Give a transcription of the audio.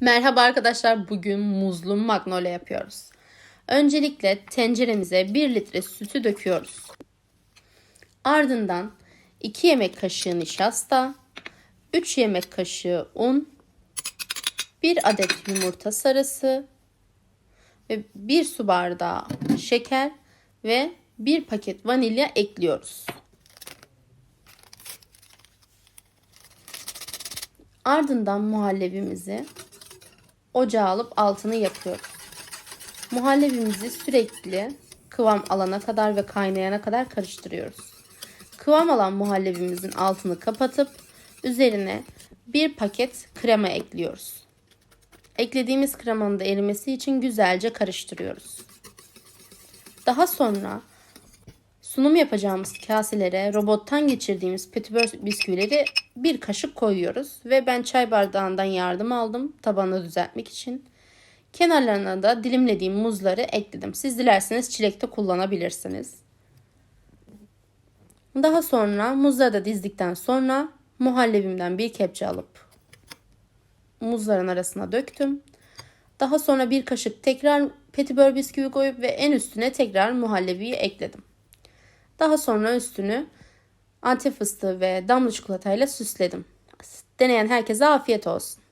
Merhaba arkadaşlar. Bugün muzlu magnolia yapıyoruz. Öncelikle tenceremize 1 litre sütü döküyoruz. Ardından 2 yemek kaşığı nişasta, 3 yemek kaşığı un, 1 adet yumurta sarısı ve 1 su bardağı şeker ve 1 paket vanilya ekliyoruz. Ardından muhallebimizi ocağa alıp altını yakıyoruz. Muhallebimizi sürekli kıvam alana kadar ve kaynayana kadar karıştırıyoruz. Kıvam alan muhallebimizin altını kapatıp üzerine bir paket krema ekliyoruz. Eklediğimiz kremanın da erimesi için güzelce karıştırıyoruz. Daha sonra sunum yapacağımız kaselere robottan geçirdiğimiz petibör bisküvileri bir kaşık koyuyoruz. Ve ben çay bardağından yardım aldım tabanını düzeltmek için. Kenarlarına da dilimlediğim muzları ekledim. Siz dilerseniz çilekte kullanabilirsiniz. Daha sonra muzları da dizdikten sonra muhallebimden bir kepçe alıp muzların arasına döktüm. Daha sonra bir kaşık tekrar petibör bisküvi koyup ve en üstüne tekrar muhallebiyi ekledim. Daha sonra üstünü antep fıstığı ve damla çikolatayla süsledim. Deneyen herkese afiyet olsun.